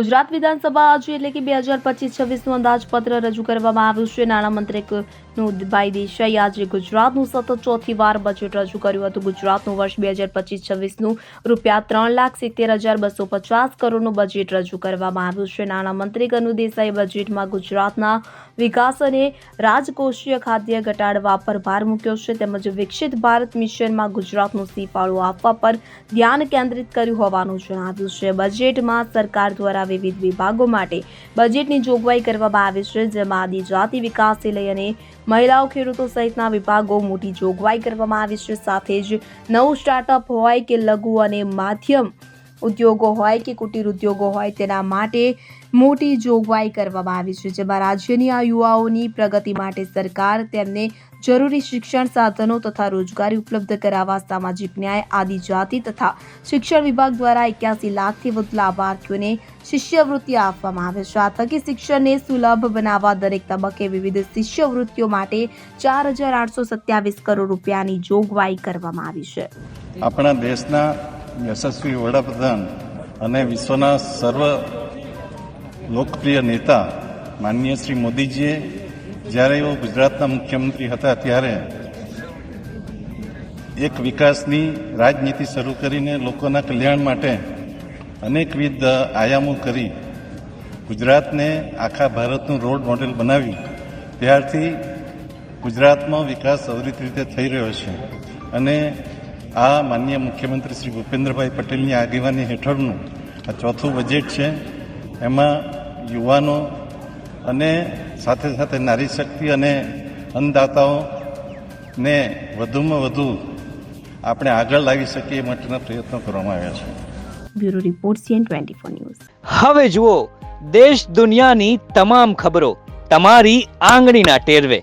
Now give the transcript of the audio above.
ગુજરાત વિધાનસભા આજે એટલે કે બે હજાર પચીસ, છવ્વીસનું અંદાજપત્ર રજૂ કરવામાં આવ્યું છે. નાણામંત્રીનું ભાઈ દેસાઈ આજે ગુજરાતનું સતત ચોથી વાર બજેટ રજૂ કર્યું હતું. ગુજરાતનું વર્ષ બે હજાર પચીસ, છવ્વીસનું રૂપિયા ત્રણ લાખ સિત્તેર હજાર બસો પચાસ કરોડનું બજેટ રજૂ કરવામાં આવ્યું છે. નાણામંત્રી કનુ દેસાઈ બજેટમાં ગુજરાતના વિકાસ અને રાજકોષીય ખાદ્ય ઘટાડવા પર ભાર મૂક્યો છે. તેમજ વિકસિત ભારત મિશનમાં ગુજરાતનું સિંહફાળો આપવા પર ધ્યાન કેન્દ્રિત કર્યું હોવાનું જણાવ્યું છે. બજેટમાં સરકાર દ્વારા વિવિધ વિભાગો માટે બજેટની જોગવાઈ કરવામાં આવી છે, જેમાં આદિજાતિ વિકાસથી લઈ અને મહિલાઓ ખેડૂતો સહિતના વિભાગો મોટી જોગવાઈ કરવામાં આવી છે. સાથે જ નવું સ્ટાર્ટઅપ હોય કે લઘુ અને માધ્યમ ઉદ્યોગો હોય કે કુટીર ઉદ્યોગો હોય, તેના માટે મોટી જોગવાઈ કરવામાં આવી છે. જેમાં રાજ્યની આ યુવાઓની પ્રગતિ માટે સરકાર તેમને જરૂરી શિક્ષણ સાધનો તથા રોજગારી ઉપલબ્ધ કરાવવા, સામાજિક ન્યાય, આદિજાતિ તથા શિક્ષણ વિભાગ દ્વારા એક્યાસી લાખથી વધુ લાભાર્થીઓને શિષ્યવૃત્તિ આપવામાં આવે છે. આ થકી શિક્ષણને સુલભ બનાવવા દરેક તબક્કે વિવિધ શિષ્યવૃત્તિઓ માટે ચાર હજાર આઠસો સત્યાવીસ કરોડ રૂપિયાની જોગવાઈ કરવામાં આવી છે. આપણા દેશના યશસ્વી વડાપ્રધાન અને વિશ્વના સર્વ લોકપ્રિય નેતા માનનીય શ્રી મોદીજીએ જ્યારે એઓ ગુજરાતના મુખ્યમંત્રી હતા ત્યારે એક વિકાસની રાજનીતિ શરૂ કરીને લોકોના કલ્યાણ માટે અનેકવિધ આયામો કરી ગુજરાતને આખા ભારતનું રોલ મોડેલ બનાવી ત્યારથી ગુજરાતમાં વિકાસ અવિરત રીતે થઈ રહ્યો છે. અને આ માનનીય મુખ્યમંત્રી શ્રી ભૂપેન્દ્રભાઈ પટેલની આગેવાની હેઠળનું આ ચોથું બજેટ છે. એમાં યુવાનો અને સાથે સાથે નારી શક્તિ અને અન્નદાતાઓને વધુમાં વધુ આપણે આગળ લાવી શકીએ એ માટેના પ્રયત્નો કરવામાં આવ્યા છે. Bureau report CN twenty four news. હવે જુઓ દેશ દુનિયાની તમામ ખબરો તમારી આંગળીના ટેરવે.